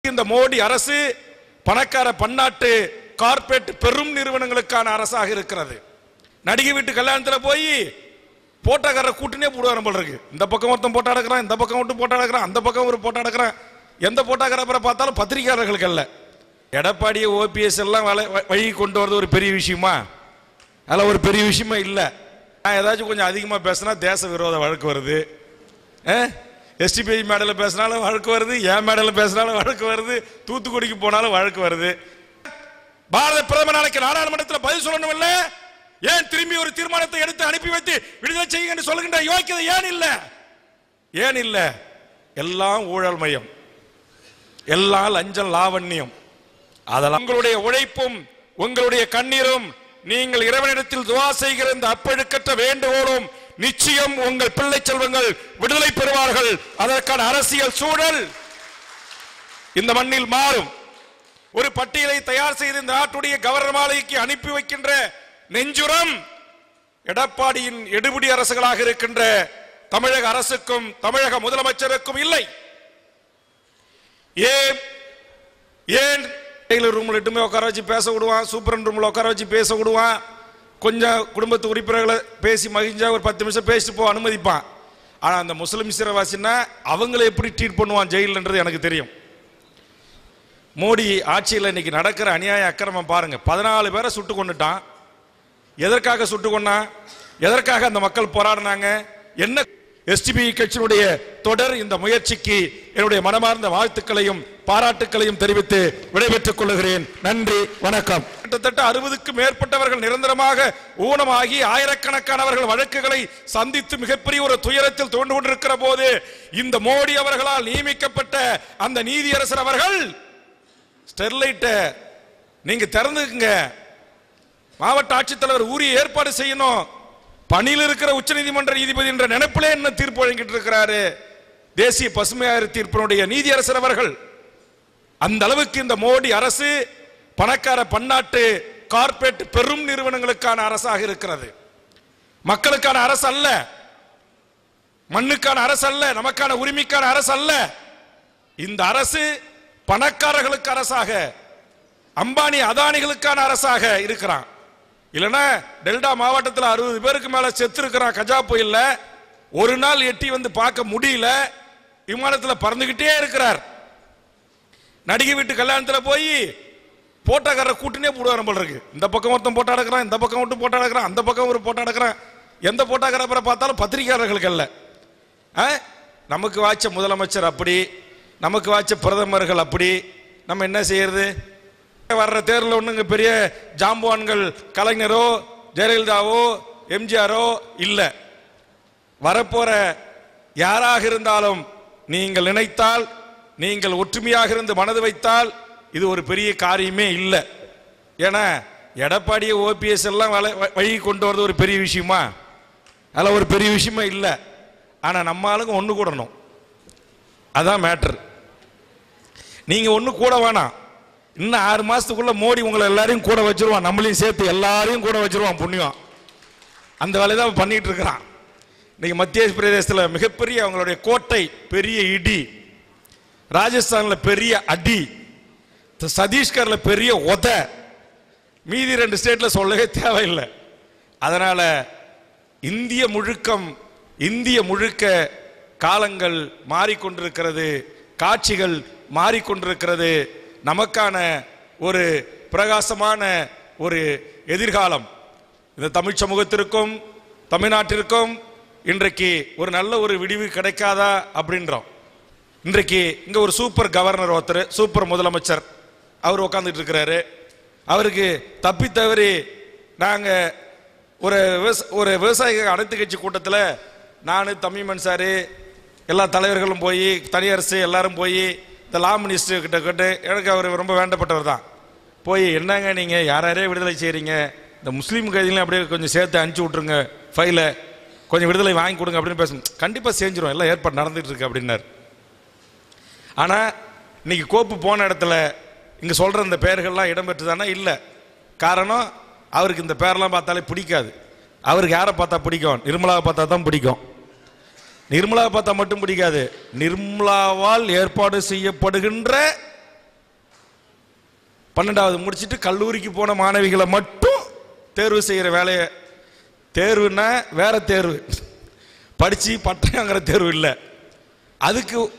இந்த மோடி அரசு பணக்கார பன்னாட்டு கார்ப்பரேட் பெரும் நிறுவனங்களுக்கான அரசாக இருக்கிறது. நடிகை வீட்டு கல்யாணத்தில் போய் போட்டோக்காரரை கூட்டினே போடுவார் போல இருக்கு. இந்த பக்கம் ஒருத்தன் போட்டா எடுக்கிறான் இந்த பக்கம் மட்டும் போட்டா எடுக்கிறான் அந்த பக்கம் ஒரு போட்டா எடுக்கிறான். எந்த போட்டாக்காரப்பரை பார்த்தாலும் பத்திரிகையாளர்களுக்கு அல்ல. எடப்பாடியை ஓபிஎஸ் எல்லாம் வலை- வ- வழி கொண்டு வரது ஒரு பெரிய விஷயமா? அதில் ஒரு பெரிய விஷயமா இல்லை. நான் ஏதாச்சும் கொஞ்சம் அதிகமாக பேசினா தேச விரோத வழக்கு வருது. எஸ்டிபிஐ மேடையில் பேசினாலும் வழக்கு வருது என் மேடையில் பேசினாலும் வழக்கு வருது தூத்துக்குடிக்கு போனாலும் வழக்கு வருது. பாரத பிரதமர் நாளைக்கு நாடாளுமன்றத்தில் பதில் சொல்லணும் இல்ல? ஏன் திரும்பி ஒரு தீர்மானத்தை எடுத்து அனுப்பி வைத்து விடுதலை செய்யுங்க என்று சொல்லுகின்ற யோக்கியதை ஏன் இல்ல? ஏன் இல்ல? எல்லாம் ஊழல் மையம். எல்லாம் லஞ்சம் லாவண்யம். அதெல்லாம் உங்களுடைய உழைப்பும் உங்களுடைய கண்ணீரும் நீங்கள் இறைவனிடத்தில் துவா செய்கிற இந்த அப்பழுக்கற்ற வேண்டுகோளும் நிச்சயம் உங்கள் பிள்ளை செல்வங்கள் விடுதலை பெறுவார்கள். அதற்கான அரசியல் சூழல் இந்த மண்ணில் மாறும். ஒரு பட்டியலை தயார் செய்து இந்த நாட்டுடைய கவர்னர் அனுப்பி வைக்கின்ற நெஞ்சுரம் எடப்பாடியின் எடுபடி அரசுகளாக இருக்கின்ற தமிழக அரசுக்கும் தமிழக முதலமைச்சருக்கும் இல்லை. ஏன் ஏன் டெய்லர் ரூம்ல எட்டுமே உட்கார வச்சு பேச விடுவான் சூப்பரன் ரூம்ல உட்கார வச்சு பேச விடுவான்? கொஞ்சம் குடும்பத்து உறுப்பினர்களை பேசி மகிழ்ஞ்சா ஒரு பத்து நிமிஷம் பேசிட்டு போ அனுமதிப்பான். ஆனால் அந்த முஸ்லிம் சிறைவாசின்னா அவங்கள எப்படி ட்ரீட் பண்ணுவான் ஜெயிலுன்றது எனக்கு தெரியும். மோடி ஆட்சியில் இன்னைக்கு நடக்கிற அநியாய அக்கிரமம் பாருங்க. பதினாலு பேரை சுட்டு கொண்டுட்டான் எதற்காக சுட்டு கொண்டான் எதற்காக அந்த மக்கள் போராடினாங்க? என்ன எஸ்டிபி கட்சியினுடைய தொடர் இந்த முயற்சிக்கு என்னுடைய மனமார்ந்த வாழ்த்துக்களையும் பாராட்டுக்களையும் தெரிவித்து விடைபெற்றுக் கொள்கிறேன். நன்றி வணக்கம். கிட்டத்தட்ட அறுபதுக்கும் மேற்பட்டவர்கள் நிரந்தரமாக ஊனமாகி ஆயிரக்கணக்கானவர்கள் வழக்குகளை சந்தித்து மிகப்பெரிய ஒரு துயரத்தில் தோண்டு கொண்டிருக்கிற போது இந்த மோடி அவர்களால் நியமிக்கப்பட்ட அந்த நீதியரசர் அவர்கள் ஸ்டெர்லைட்டை நீங்க திறந்துக்குங்க. மாவட்ட ஆட்சித்தலைவர் உரிய ஏற்பாடு செய்யணும். பணியில் இருக்கிற உச்சநீதிமன்ற நீதிபதி என்ற நினைப்பிலே என்ன தீர்ப்பு வழங்கிட்டு இருக்கிறாரு? தேசிய பசுமையார் தீர்ப்பினுடைய நீதியரசர் அவர்கள். அந்த அளவுக்கு இந்த மோடி அரசு பணக்கார பன்னாட்டு கார்ப்பரேட் பெரும் நிறுவனங்களுக்கான அரசாக இருக்கிறது. மக்களுக்கான அரசு அல்ல. மண்ணுக்கான அரசு அல்ல. நமக்கான உரிமைக்கான அரசு அல்ல. இந்த அரசு பணக்காரர்களுக்கு அரசாக அம்பானி அதானிகளுக்கான அரசாக இருக்கிறான். இல்லைன்னா டெல்டா மாவட்டத்தில் அறுபது பேருக்கு மேலே செத்து இருக்கிறான் கஜா புயலில். ஒரு நாள் எட்டி வந்து பார்க்க முடியல. விமானத்தில் பறந்துகிட்டே இருக்கிறார். நடிகை வீட்டு கல்யாணத்தில் போய் போட்டோக்காரரை கூட்டினே போடுவார் நம்மளுக்கு இந்த பக்கம் ஒருத்தன் போட்டா எடுக்கிறான் இந்த பக்கம் மட்டும் போட்டா எடுக்கிறான் அந்த பக்கம் ஒரு போட்டா எடுக்கிறான். எந்த போட்டோக்காரரை பார்த்தாலும் பத்திரிகையாளர்களுக்கு அல்ல. ஆ? நமக்கு வாய்ச்ச முதலமைச்சர் அப்படி நமக்கு வாய்ச்ச பிரதமர்கள் அப்படி. நம்ம என்ன செய்யறது? வர்ற தேர்தலில் ஒன்றுங்க பெரிய ஜாம்பவான்கள் கலைஞரோ ஜெயலலிதாவோ எம்ஜிஆரோ இல்லை. வரப்போற யாராக இருந்தாலும் நீங்கள் நினைத்தால் நீங்கள் ஒற்றுமையாக இருந்து மனது வைத்தால் இது ஒரு பெரிய காரியமே இல்லை. ஏன்னா எடப்பாடியை ஓபிஎஸ் எல்லாம் வலை- வ- வழி கொண்டு வரது ஒரு பெரிய விஷயமா? அதில் ஒரு பெரிய விஷயமா இல்லை. ஆனால் நம்ம ஆளுங்க ஒன்று கூடணும். அதான் மேட்டர். நீங்கள் ஒன்று கூட வேணாம். இன்னும் ஆறு மாசத்துக்குள்ள மோடி உங்களை எல்லாரையும் கூட வச்சிருவான். நம்மளையும் சேர்த்து எல்லாரையும் கூட வச்சிருவான் புண்ணியம். அந்த வேலையை தான் அவன் பண்ணிட்டு இருக்கிறான். இன்னைக்கு மத்திய பிரதேசத்தில் மிகப்பெரிய அவங்களுடைய கோட்டை பெரிய இடி. ராஜஸ்தானில் பெரிய அடி. சதீஷ்கரில் பெரிய உத மீதி ரெண்டு ஸ்டேட்டில் சொல்லவே தேவையில்லை. அதனால் இந்திய முழுக்கம் இந்திய முழுக்க காலங்கள் மாறிக்கொண்டிருக்கிறது காட்சிகள் மாறிக்கொண்டிருக்கிறது. நமக்கான ஒரு பிரகாசமான ஒரு எதிர்காலம். இந்த தமிழ் சமூகத்திற்கும் தமிழ்நாட்டிற்கும் இன்றைக்கு ஒரு நல்ல ஒரு விடிவு கிடைக்காதா அப்படின்றோம். இன்றைக்கு இங்கே ஒரு சூப்பர் கவர்னர் ஒருத்தர் சூப்பர் முதலமைச்சர். அவர் உட்காந்துட்டு இருக்கிறாரு. அவருக்கு தப்பி தவறி நாங்கள் ஒரு விவச- ஒரு விவசாயிகள் அனைத்து கட்சி கூட்டத்தில் நான் தமிழ் சாரு எல்லா தலைவர்களும் போய் தனியரசு எல்லாரும் போய் இந்த லா மினிஸ்டர் கிட்ட கேட்டு எனக்கு அவர் ரொம்ப வேண்டப்பட்டவர் தான். போய் என்னங்க நீங்கள் யார் யாரையோ விடுதலை செய்கிறீங்க இந்த முஸ்லீம் கைதிகளையும் அப்படியே கொஞ்சம் சேர்த்து அனுப்பிச்சு விட்ருங்க ஃபைலை கொஞ்சம் விடுதலை வாங்கி கொடுங்க அப்படின்னு பேசணும். கண்டிப்பாக செஞ்சிடும் எல்லாம் ஏற்பாடு நடந்துட்டு இருக்கு அப்படின்னாரு. ஆனால் இன்னைக்கு கோப்பு போன இடத்துல இங்கே சொல்கிற இந்த பெயர்கள்லாம் இடம்பெற்றுதானா? இல்லை. காரணம் அவருக்கு இந்த பேரெல்லாம் பார்த்தாலே பிடிக்காது. அவருக்கு யாரை பார்த்தா பிடிக்கும்? நிர்மலாவை பார்த்தா தான் பிடிக்கும். நிர்மலா பார்த்தா மட்டும் பிடிக்காது. நிர்மலாவால் ஏற்பாடு செய்யப்படுகின்ற பன்னெண்டாவது முடிச்சிட்டு கல்லூரிக்கு போன மாணவிகளை மட்டும் தேர்வு செய்கிற வேலையை தேர்வுன்னா வேற தேர்வு. படித்து பட்டங்கிற தேர்வு இல்லை. அதுக்கு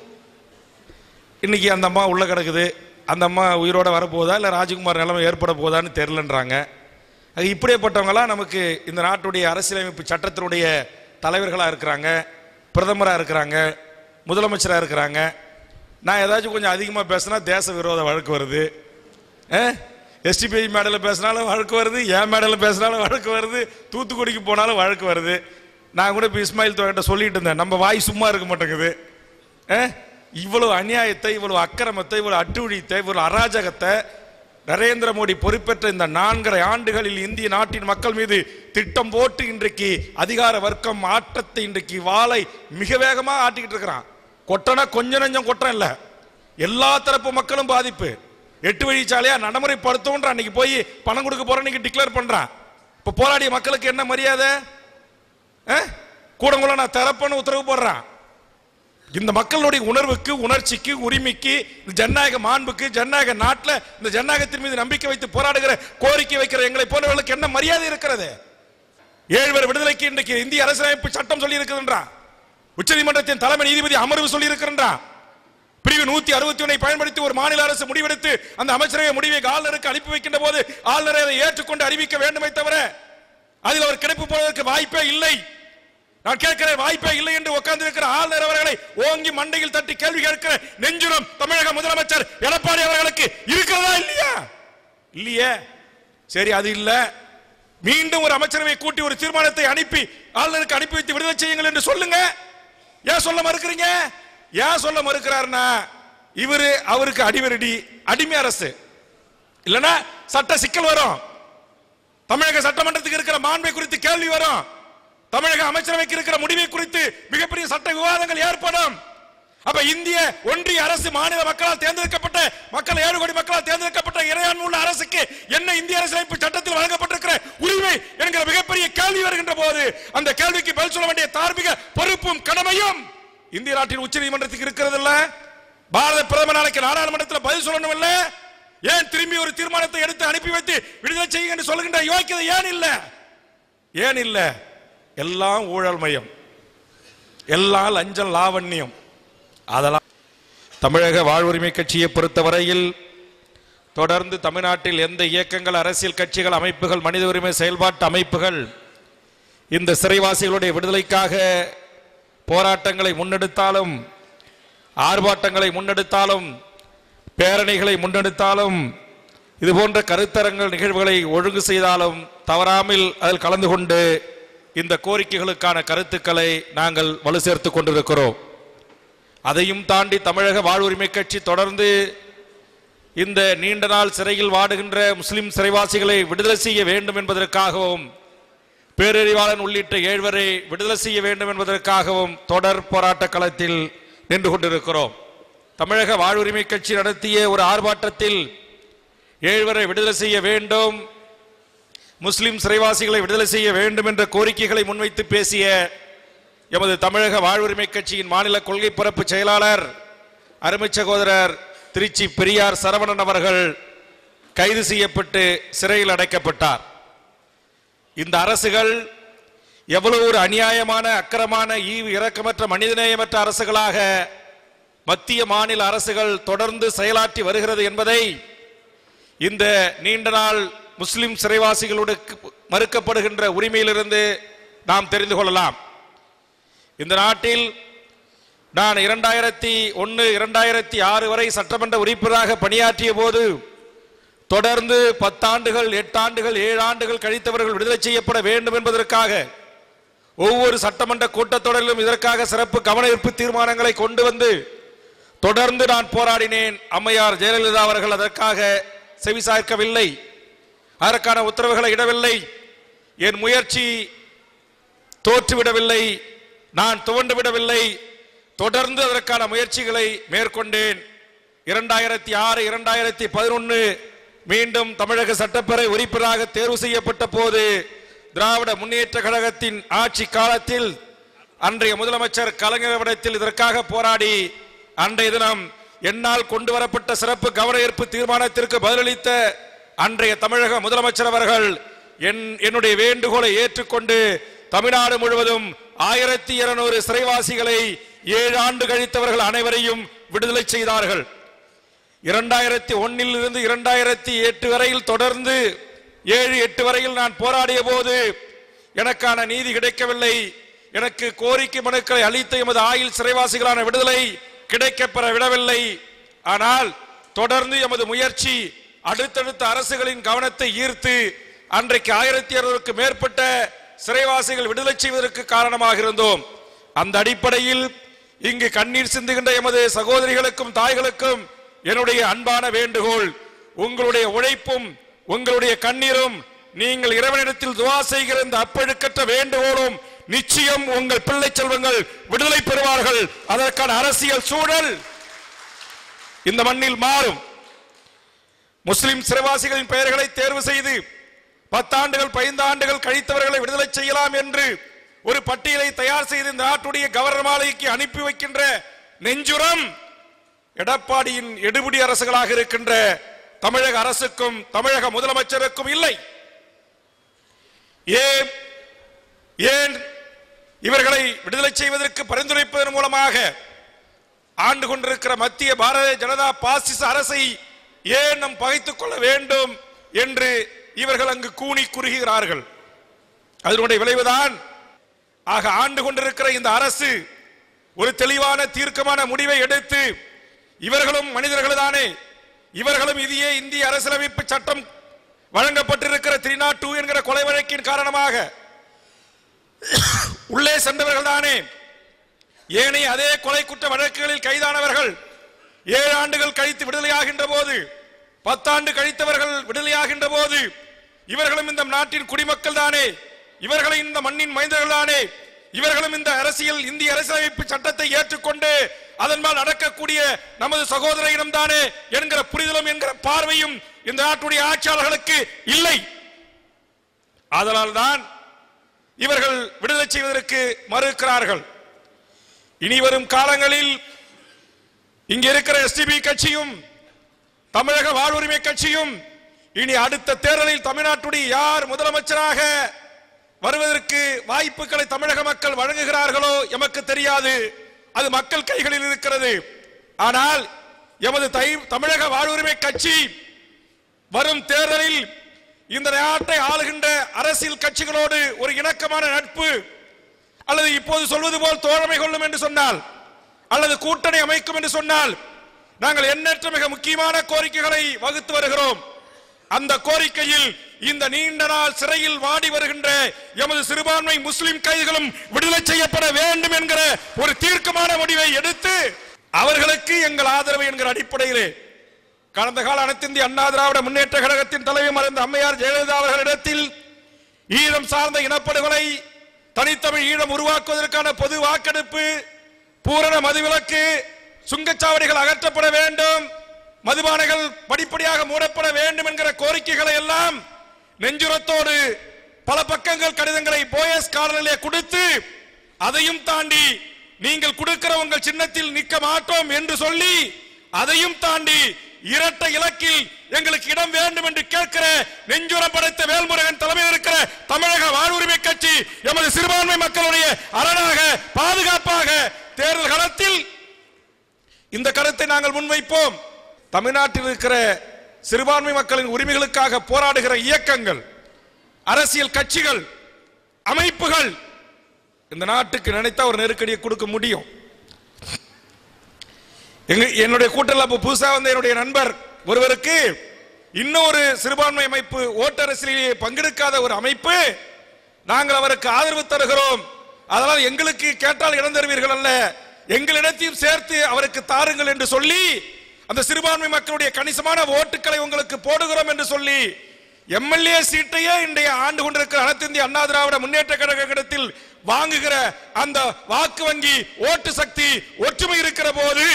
இன்னைக்கு அந்த அம்மா உள்ளே கிடக்குது. அந்த அம்மா உயிரோடு வரப்போதா இல்லை ராஜ்குமார் நிலைமை ஏற்பட போதான்னு தெரிலன்றாங்க அது இப்படியேப்பட்டவங்களாம் நமக்கு இந்த நாட்டுடைய அரசியலமைப்பு சட்டத்தினுடைய தலைவர்களாக இருக்கிறாங்க. பிரதமராக இருக்கிறாங்க முதலமைச்சராக இருக்கிறாங்க. நான் ஏதாச்சும் கொஞ்சம் அதிகமாக பேசினா தேச விரோத வழக்கு வருது. எஸ்டிபிஐ மேடையில் பேசினாலும் வழக்கு வருது என் மேடையில் பேசினாலும் வழக்கு வருது தூத்துக்குடிக்கு போனாலும் வழக்கு வருது. நான் கூட இப்போ இஸ்மாயில் தோகிட்ட சொல்லிட்டு இருந்தேன் நம்ம வாய் சும்மா இருக்க மாட்டேங்குது. அஹ், இவ்வளவு அநியாயத்தை இவ்வளவு அக்கிரமத்தை இவ்வளவு அட்டுழியத்தை இவ்வளவு அராஜகத்தை நரேந்திர மோடி பொறுப்பேற்ற இந்த நான்கரை ஆண்டுகளில் இந்திய நாட்டின் மக்கள் மீது திட்டம் போட்டு இன்றைக்கு அதிகார வர்க்கம் ஆட்டத்தை இன்றைக்கு வாளை மிக வேகமாக ஆட்டிக்கிட்டு இருக்கிறான். கொட்டனா கொஞ்சம் நஞ்சம் கொட்டம் இல்லை. எல்லா தரப்பு மக்களும் பாதிப்பு. எட்டு வழிச்சாலையா நடைமுறைப்படுத்தும்ன்ற அன்னைக்கு போய் பணம் கொடுக்க போறேன்னு இன்னைக்கு டிக்ளேர் பண்றான். இப்போ போராடிய மக்களுக்கு என்ன மரியாதை? கூட கூடங்குள்ள நான் திறப்பேன்னு உத்தரவு போடுறான். இந்த மக்களுடைய உணர்வுக்கு உணர்ச்சிக்கு உரிமைக்கு இந்த ஜனநாயக மாண்புக்கு ஜனநாயக நாட்டில் இந்த ஜனநாயகத்தின் மீது நம்பிக்கை வைத்து போராடுகிற கோரிக்கை வைக்கிற எங்களை போன்றவர்களுக்கு என்ன மரியாதை இருக்கிறது? ஏழ்வர் விடுதலைக்கு இன்றைக்கு இந்திய அரசியலமைப்பு சட்டம் சொல்லி இருக்குதுன்றான் உச்சநீதிமன்றத்தின் தலைமை நீதிபதி அமர்வு சொல்லி இருக்கின்றான் பிரிவு நூத்தி அறுபத்தி ஒன்னை பயன்படுத்தி ஒரு மாநில அரசு முடிவெடுத்து அந்த அமைச்சரவை முடிவை ஆளுநருக்கு அனுப்பி வைக்கின்ற போது ஆளுநரை அதை ஏற்றுக்கொண்டு அறிவிக்க வேண்டுமே தவிர அதில் அவர் கிடைப்பு போவதற்கு வாய்ப்பே இல்லை. நான் கேட்கிறேன் வாய்ப்பே இல்லை என்று உட்கார்ந்து இருக்கிற ஆளுநர் அவர்களை ஓங்கி மண்டையில் தட்டி கேள்வி கேட்கிற நெஞ்சுரம் தமிழக முதலமைச்சர் எடப்பாடி அவர்களுக்கு இருக்கிறதா இல்லையா? இல்லையே. சரி அது இல்ல. மீண்டும் ஒரு அமைச்சரவை கூட்டி ஒரு தீர்மானத்தை அனுப்பி ஆளுநருக்கு அனுப்பி வைத்து விடுதலை செய்யுங்கள் என்று சொல்லுங்க. ஏன் சொல்ல மறுக்கிறீங்க? ஏன் சொல்ல மறுக்கிறாருன்னா இவரு அவருக்கு அடிவரடி அடிமை அரசு. இல்லனா சட்ட சிக்கல் வரும். தமிழக சட்டமன்றத்துக்கு இருக்கிற மாண்பை குறித்து கேள்வி வரும். தமிழக அமைச்சரவைக்கு இருக்கிற முடிவை குறித்து மிகப்பெரிய சட்ட விவாதங்கள் ஏற்படும். அப்ப இந்திய ஒன்றிய அரசு மாநில மக்களால் தேர்ந்தெடுக்கப்பட்ட மக்கள் ஏழு கோடி மக்களால் தேர்ந்தெடுக்கப்பட்ட இறையாண்மை உள்ள அரசுக்கு என்ன இந்திய அரசியலமைப்பு சட்டத்தில் வழங்கப்பட்டிருக்கிற உரிமை என்கிற மிகப்பெரிய கேள்வி வருகின்ற போது அந்த கேள்விக்கு பதில் சொல்ல வேண்டிய தார்மீக பொறுப்பும் கடமையும் இந்திய நாட்டின் உச்ச நீதிமன்றத்துக்கு இருக்கிறது இல்ல பாரத பிரதமர் நாளைக்கு நாடாளுமன்றத்தில் பதில் சொல்லணும் இல்ல? ஏன் திரும்பி ஒரு தீர்மானத்தை எடுத்து அனுப்பி வைத்து விடுதலை செய்யுங்க என்று சொல்லுகின்ற யோக்கியது ஏன் இல்ல? ஏன் இல்லை? எல்லாம் ஊழல் மையம் எல்லாம் லஞ்சம் லாவண்யம். அதெல்லாம் தமிழக வாழ்வுரிமை கட்சியை பொறுத்தவரையில் தொடர்ந்து தமிழ்நாட்டில் எந்த இயக்கங்கள் அரசியல் கட்சிகள் அமைப்புகள் மனித உரிமை செயல்பாட்டு அமைப்புகள் இந்த சிறைவாசிகளுடைய விடுதலைக்காக போராட்டங்களை முன்னெடுத்தாலும் ஆர்ப்பாட்டங்களை முன்னெடுத்தாலும் பேரணிகளை முன்னெடுத்தாலும் இது போன்ற கருத்தரங்கள் நிகழ்வுகளை ஒழுங்கு செய்தாலும் தவறாமல் அதில் கலந்து கொண்டு இந்த கோரிக்கைகளுக்கான கருத்துக்களை நாங்கள் வலு சேர்த்து கொண்டிருக்கிறோம். அதையும் தாண்டி தமிழக வாழ்வுரிமை கட்சி தொடர்ந்து இந்த நீண்ட நாள் சிறையில் வாடுகின்ற முஸ்லிம் சிறைவாசிகளை விடுதலை செய்ய வேண்டும் என்பதற்காகவும் பேரறிவாளன் உள்ளிட்ட ஏழ்வரை விடுதலை செய்ய வேண்டும் என்பதற்காகவும் தொடர் போராட்ட களத்தில் நின்று கொண்டிருக்கிறோம். தமிழக வாழ்வுரிமை கட்சி நடத்திய ஒரு ஆர்ப்பாட்டத்தில் ஏழ்வரை விடுதலை செய்ய வேண்டும் முஸ்லிம் சிறைவாசிகளை விடுதலை செய்ய வேண்டும் என்ற கோரிக்கைகளை முன்வைத்து பேசிய எமது தமிழக வாழ்வுரிமை கட்சியின் மாநில கொள்கை பரப்பு செயலாளர் அருமை சகோதரர் திருச்சி பெரியார் சரவணன் அவர்கள் கைது செய்யப்பட்டு சிறையில் அடைக்கப்பட்டார். இந்த அரசுகள் எவ்வளவு ஒரு அநியாயமான அக்கிரமான ஈவு இரக்கமற்ற மனிதநேயமற்ற அரசுகளாக மத்திய மாநில அரசுகள் தொடர்ந்து செயலாற்றி வருகிறது என்பதை இந்த நீண்ட நாள் முஸ்லிம் சிறைவாசிகளோடு மறுக்கப்படுகின்ற உரிமையிலிருந்து நாம் தெரிந்து கொள்ளலாம். இந்த நாட்டில் நான் இரண்டாயிரத்தி ஒன்று இரண்டாயிரத்தி ஆறு வரை சட்டமன்ற உறுப்பினராக பணியாற்றிய போது தொடர்ந்து பத்தாண்டுகள் எட்டாண்டுகள் ஏழு ஆண்டுகள் கழித்தவர்கள் விடுதலை செய்யப்பட வேண்டும் என்பதற்காக ஒவ்வொரு சட்டமன்ற கூட்டத்தொடரிலும் இதற்காக சிறப்பு கவனஈர்ப்பு தீர்மானங்களை கொண்டு வந்து தொடர்ந்து நான் போராடினேன். அம்மையார் ஜெயலலிதா அவர்கள் அதற்காக செவிசார்க்கவில்லை அதற்கான உத்தரவுகளை இடவில்லை. என் முயற்சி தோற்றுவிடவில்லை. நான் துவண்டு விடவில்லை தொடர்ந்து அதற்கான முயற்சிகளை மேற்கொண்டேன். இரண்டாயிரத்தி ஆறு இரண்டாயிரத்தி பதினொன்று மீண்டும் தமிழக சட்டப்பேரவை உறுப்பினராக தேர்வு செய்யப்பட்ட போது திராவிட முன்னேற்ற கழகத்தின் ஆட்சி காலத்தில் அன்றைய முதலமைச்சர் கலைஞரவிடத்தில் இதற்காக போராடி அன்றைய தினம் என்னால் கொண்டு வரப்பட்ட சிறப்பு கவன ஈர்ப்பு தீர்மானத்திற்கு பதிலளித்த அன்றைய தமிழக முதலமைச்சர் அவர்கள் என் என்னுடைய வேண்டுகோளை ஏற்றுக்கொண்டு தமிழ்நாடு முழுவதும் ஆயிரத்தி இருநூறு சிறைவாசிகளை ஏழு ஆண்டு கழித்தவர்கள் அனைவரையும் விடுதலை செய்தார்கள். இரண்டாயிரத்தி ஒன்னில் இருந்து இரண்டாயிரத்தி எட்டு வரையில் தொடர்ந்து ஏழு எட்டு வரையில் நான் போராடிய போது எனக்கான நீதி கிடைக்கவில்லை. எனக்கு கோரிக்கை மனுக்களை அளித்த எமது ஆயுள் சிறைவாசிகளான விடுதலை கிடைக்கப்பெற விடவில்லை. ஆனால் தொடர்ந்து எமது முயற்சி அடுத்தடுத்த அரசுகளின் கவனத்தை ஈர்த்து அன்றைக்கு ஆயிரத்தி இருநூறுக்கு மேற்பட்ட சிறைவாசிகள் விடுதலை செய்வதற்கு காரணமாக இருந்தோம். அந்த அடிப்படையில் இங்கு கண்ணீர் சிந்துகின்ற எமது சகோதரிகளுக்கும் தாய்களுக்கும் என்னுடைய அன்பான வேண்டுகோள். உங்களுடைய உழைப்பும் உங்களுடைய கண்ணீரும் நீங்கள் இறைவனிடத்தில் துவா செய்கிற இந்த அப்பழுக்கற்ற வேண்டுகோளும் நிச்சயம் உங்கள் பிள்ளை செல்வங்கள் விடுதலை பெறுவார்கள். அதற்கான அரசியல் சூழல் இந்த மண்ணில் மாறும். முஸ்லிம் சிறைவாசிகளின் பெயர்களை தேர்வு செய்து பத்தாண்டுகள் பதினைந்து ஆண்டுகள் கழித்தவர்களை விடுதலை செய்யலாம் என்று ஒரு பட்டியலை தயார் செய்து இந்த நாட்டுடைய கவர்னர் மாளிகைக்கு அனுப்பி வைக்கின்ற நெஞ்சுரம் எடப்பாடியின் எடுபடி அரசுகளாக இருக்கின்ற தமிழக அரசுக்கும் தமிழக முதலமைச்சருக்கும் இல்லை. ஏன் ஏன் இவர்களை விடுதலை செய்வதற்கு பரிந்துரைப்பதன் மூலமாக ஆண்டு கொண்டிருக்கிற மத்திய பாரதிய ஜனதா பாசிச அரசை ஏன் நம் பகைத்துக் கொள்ள வேண்டும் என்று இவர்கள் அங்கு கூனி குறுகிறார்கள். அதனுடைய விளைவுதான் ஆக ஆண்டு கொண்டிருக்கிற இந்த அரசு ஒரு தெளிவான தீர்க்கமான முடிவை எடுத்து இவர்களும் மனிதர்கள் தானே இவர்களும் இதையே இந்திய அரசியலமைப்பு சட்டம் வழங்கப்பட்டிருக்கிற த்ரீ நாட் டூ என்கிற கொலை வழக்கின் காரணமாக உள்ளே சென்றவர்கள் தானே ஏனைய அதே கொலை குற்ற வழக்குகளில் கைதானவர்கள் ஏழு ஆண்டுகள் கழித்து விடுதலையாகின்ற போது பத்தாண்டு கழித்தவர்கள் விடுதலையாகின்ற போது இவர்களும் இந்த நாட்டின் குடிமக்கள் தானே இவர்களும் இந்த மண்ணின் மைந்தர்கள் தானே இவர்களும் இந்த அரசியல் இந்திய அரசியலமைப்பு சட்டத்தை ஏற்றுக்கொண்டு அதன் மேல் நடக்கக்கூடிய நமது சகோதர இனம் தானே என்கிற புரிதலும் என்கிற பார்வையும் இந்த நாட்டுடைய ஆட்சியாளர்களுக்கு இல்லை. ஆதலால் தான் இவர்கள் விடுதலை செய்வதற்கு மறுக்கிறார்கள். இனி வரும் காலங்களில் இங்க இருக்கிற எஸ்டிபி கட்சியும் தமிழக வாழ்வுரிமை கட்சியும் இனி அடுத்த தேர்தலில் தமிழ்நாட்டுடைய யார் முதலமைச்சராக வருவதற்கு வாய்ப்புகளை தமிழக மக்கள் வழங்குகிறார்களோ எமக்கு தெரியாது. அது மக்கள் கைகளில் இருக்கிறது. ஆனால் எமது தை- தமிழக வாழ்வுரிமை கட்சி வரும் தேர்தலில் இந்த நாட்டை ஆளுகின்ற அரசியல் கட்சிகளோடு ஒரு இணக்கமான நட்பு அல்லது இப்போது சொல்வது போல் தோழமை கொள்ளும் என்று சொன்னால் அல்லது கூட்டணி அமைக்கும் என்று சொன்னால் நாங்கள் எண்ணற்ற மிக முக்கியமான கோரிக்கைகளை வகுத்து வருகிறோம். அந்த கோரிக்கையில் இந்த நீண்ட நாள் சிறையில் வாடி வருகின்ற எமது சிறுபான்மை முஸ்லிம் கைதிகளும் விடுதலை செய்யப்பட வேண்டும் என்கிற ஒரு தீர்க்கமான முடிவை எடுத்து அவர்களுக்கு எங்கள் ஆதரவு என்கிற அடிப்படையிலே கடந்த கால அனைத்து இந்திய அண்ணா திராவிட முன்னேற்ற கழகத்தின் தலைவர் மறைந்த அம்மையார் ஜெயலலிதா அவர்களிடத்தில் ஈழம் சார்ந்த இனப்படுகொலை தனித்தமிழ் ஈழம் உருவாக்குவதற்கான பொது வாக்கெடுப்பு பூரண மதுவிலக்கு சுங்கச்சாவடிகள் அகற்றப்பட வேண்டும். மதுபானைகள் படிப்படியாக மூடப்பட வேண்டும் என்கிற கோரிக்கைகளை எல்லாம் நெஞ்சுரத்தோடு பல பக்கங்கள் கடிதங்களை போயஸ் காலனிலே கொடுத்து அதையும் தாண்டி நீங்கள் கொடுக்கிற உங்கள் சின்னத்தில் நிற்க மாட்டோம் என்று சொல்லி அதையும் தாண்டி இரட்டை இலக்கில் எங்களுக்கு இடம் வேண்டும் என்று கேட்கிற நெஞ்சுரம் படைத்த வேல்முருகன் தலைமையில் இருக்கிற தமிழக வாழ்வுரிமை கட்சி எமது சிறுபான்மை மக்களுடைய அரணாக பாதுகாப்பு இந்த கருத்தை நாங்கள் முன்வைப்போம். தமிழ்நாட்டில் இருக்கிற சிறுபான்மை மக்களின் உரிமைகளுக்காக போராடுகிற இயக்கங்கள் அரசியல் கட்சிகள் அமைப்புகள் இந்த நாட்டுக்கு நினைத்தா ஒரு நெருக்கடியை கொடுக்க முடியும். என்னுடைய கூட்டத்தில் அப்போ புதுசா வந்த என்னுடைய நண்பர் ஒருவருக்கு இன்னொரு சிறுபான்மை அமைப்பு ஓட்டரசிலேயே பங்கெடுக்காத ஒரு அமைப்பு நாங்கள் அவருக்கு ஆதரவு தருகிறோம். அதனால் எங்களுக்கு கேட்டால் இடம் தருவீர்கள் அல்ல. எங்களிடத்தையும் சேர்த்து அவருக்கு தாருங்கள் என்று சொல்லி அந்த சிறுபான்மை மக்களுடைய கணிசமான ஓட்டுக்களை உங்களுக்கு போடுகிறோம் என்று சொல்லி எம்எல்ஏ சீட்டையே இன்றைய ஆண்டு கொண்டிருக்கிற அனைத்து இந்திய அண்ணா திராவிட முன்னேற்ற கழகத்தில் வாங்குகிற அந்த வாக்கு வங்கி ஓட்டு சக்தி ஒற்றுமை இருக்கிற போது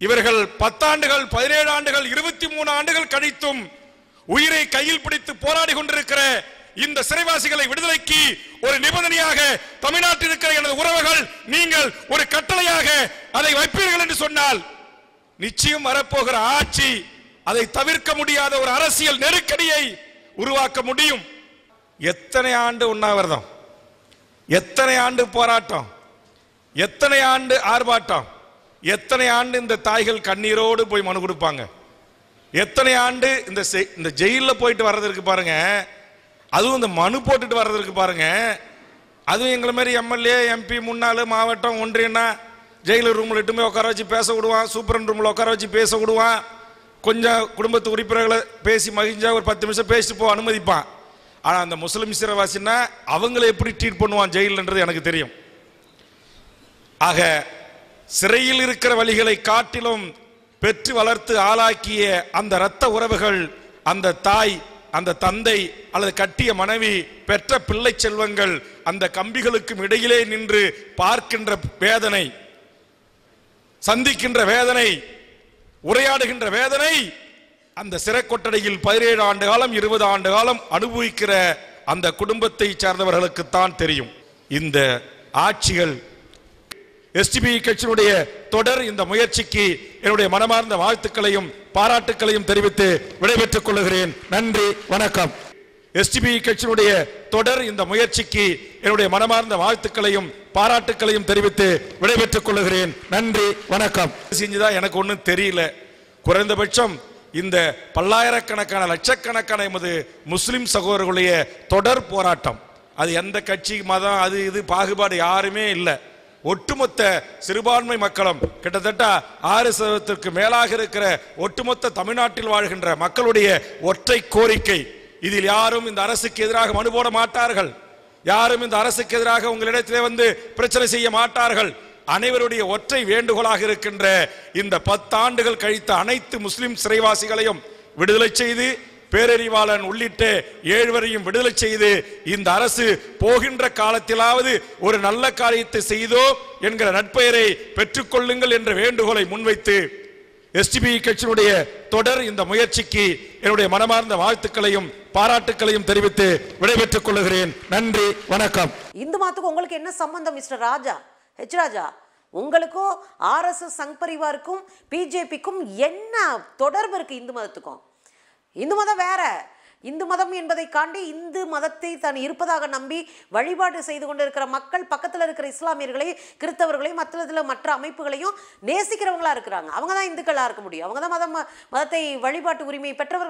இவர்கள் பத்தாண்டுகள் பதினேழு ஆண்டுகள் இருபத்தி மூணு ஆண்டுகள் கழித்தும் உயிரை கையில் பிடித்து போராடி கொண்டிருக்கிற இந்த சிறைவாசிகளை விடுதலைக்கு ஒரு நிபந்தனையாக தமிழ்நாட்டில் இருக்கிற எனது உறவுகள் நீங்கள் ஒரு கட்டளையாக அதை வைப்பீர்கள் என்று சொன்னால் நிச்சயம் வரப்போகிற ஆட்சி அதை தவிர்க்க முடியாத ஒரு அரசியல் நெருக்கடியை உருவாக்க முடியும். எத்தனை ஆண்டு உண்ணாவிரதம்? எத்தனை ஆண்டு போராட்டம்? எத்தனை ஆண்டு ஆர்ப்பாட்டம்? எத்தனை ஆண்டு இந்த தாய்கள் கண்ணீரோடு போய் மனு கொடுப்பாங்க? எத்தனை ஆண்டு இந்த இந்த ஜெயிலில் போயிட்டு வர்றதுக்கு பாருங்க அதுவும் இந்த மனு போட்டுட்டு வர்றதுக்கு பாருங்க. அதுவும் எங்களை மாதிரி எம்எல்ஏ எம்பி முன்னாள் மாவட்டம் ஒன்றியன்னா ஜெயிலர் ரூமில் இட்டுமே உட்கார வச்சு பேச விடுவான் சூப்பரன் ரூமில் உட்கார வச்சு பேச விடுவான். கொஞ்சம் குடும்பத்து உறுப்பினர்களை பேசி மகிழ்ந்தா ஒரு பத்து நிமிஷம் பேசிட்டு போக அனுமதிப்பான். ஆனால் அந்த முஸ்லிம் சிறைவாசின்னா அவங்கள எப்படி ட்ரீட் பண்ணுவான் ஜெயிலுன்றது எனக்கு தெரியும். ஆக சிறையில் இருக்கிற வழிகளை காட்டிலும் பெற்று வளர்த்து ஆளாக்கிய அந்த இரத்த உறவுகள் அந்த தாய் அந்த தந்தை அல்லது கட்டிய மனைவி பெற்ற பிள்ளை செல்வங்கள் அந்த கம்பிகளுக்கும் இடையிலே நின்று பார்க்கின்ற வேதனை சந்திக்கின்ற வேதனை உரையாடுகின்ற வேதனை அந்த சிறைக்கொட்டடையில் பதினேழு ஆண்டு காலம் இருபது ஆண்டு காலம் அனுபவிக்கிற அந்த குடும்பத்தை சார்ந்தவர்களுக்குத்தான் தெரியும். இந்த ஆட்சிகள் எஸ்டிபி கட்சியினுடைய தொடர் இந்த முயற்சிக்கு என்னுடைய மனமார்ந்த வாழ்த்துக்களையும் பாராட்டுக்களையும் தெரிவித்து விடைபெற்றுக் கொள்கிறேன். நன்றி வணக்கம். எஸ்டிபி கட்சியினுடைய தொடர் இந்த முயற்சிக்கு என்னுடைய மனமார்ந்த வாழ்த்துக்களையும் பாராட்டுக்களையும் தெரிவித்து விடைபெற்றுக் கொள்கிறேன். நன்றி வணக்கம். செஞ்சுதா எனக்கு ஒன்றும் தெரியல. குறைந்தபட்சம் இந்த பல்லாயிரக்கணக்கான லட்சக்கணக்கான எமது முஸ்லிம் சகோதரர்களுடைய தொடர் போராட்டம். அது எந்த கட்சி மதம் அது இது பாகுபாடு யாருமே இல்லை. ஒட்டுமொத்த சிறுபான்மை மக்களும் கிட்டத்தட்ட ஆறு சதவீதத்திற்கு மேலாக இருக்கிற ஒட்டுமொத்த தமிழ்நாட்டில் வாழ்கின்ற மக்களுடைய ஒற்றை கோரிக்கை. இதில் யாரும் இந்த அரசுக்கு எதிராக மனு போட மாட்டார்கள். யாரும் இந்த அரசுக்கு எதிராக உங்களிடத்திலே வந்து பிரச்சனை செய்ய மாட்டார்கள். அனைவருடைய ஒற்றை வேண்டுகோளாக இருக்கின்ற இந்த பத்தாண்டுகள் கழித்த அனைத்து முஸ்லிம் சிறைவாசிகளையும் விடுதலை செய்து பேரறிவாளன் உள்ளிட்ட ஏழுவரையும் விடுதலை செய்து இந்த அரசு போகின்ற காலத்திலாவது ஒரு நல்ல காரியத்தை செய்தோ என்கிற நட்பெயரை பெற்றுக்கொள்ளுங்கள் என்ற வேண்டுகோளை முன்வைத்து எஸ்டிபி கட்சியினுடைய தொடர் இந்த முயற்சிக்கு என்னுடைய மனமார்ந்த வாழ்த்துக்களையும் பாராட்டுக்களையும் தெரிவித்து விடைபெற்றுக் கொள்கிறேன். நன்றி வணக்கம். இந்து மதத்துக்கும் உங்களுக்கு என்ன சம்பந்தம் மிஸ்டர் ராஜா? ஹெச் ராஜா உங்களுக்கும் ஆர்எஸ்எஸ் சங் பரிவாருக்கும் பிஜேபிக்கும் என்ன தொடர்பு இருக்கு இந்து மதத்துக்கும்? இந்து மதம் வேற. இந்து மதம் என்பதை காண்டி இந்து மதத்தை தான் இருப்பதாக நம்பி வழிபாடு செய்து கொண்டிருக்கிற மக்கள் பக்கத்தில் இருக்கிற இஸ்லாமியர்களையும் கிறிஸ்தவர்களையும் மற்ற மற்ற அமைப்புகளையும் நேசிக்கிறவங்களா இருக்கிறாங்க. அவங்க தான் இந்துக்களாக இருக்க முடியும். அவங்க தான் மதம் மதத்தை வழிபாட்டு உரிமை பெற்றவர்கள்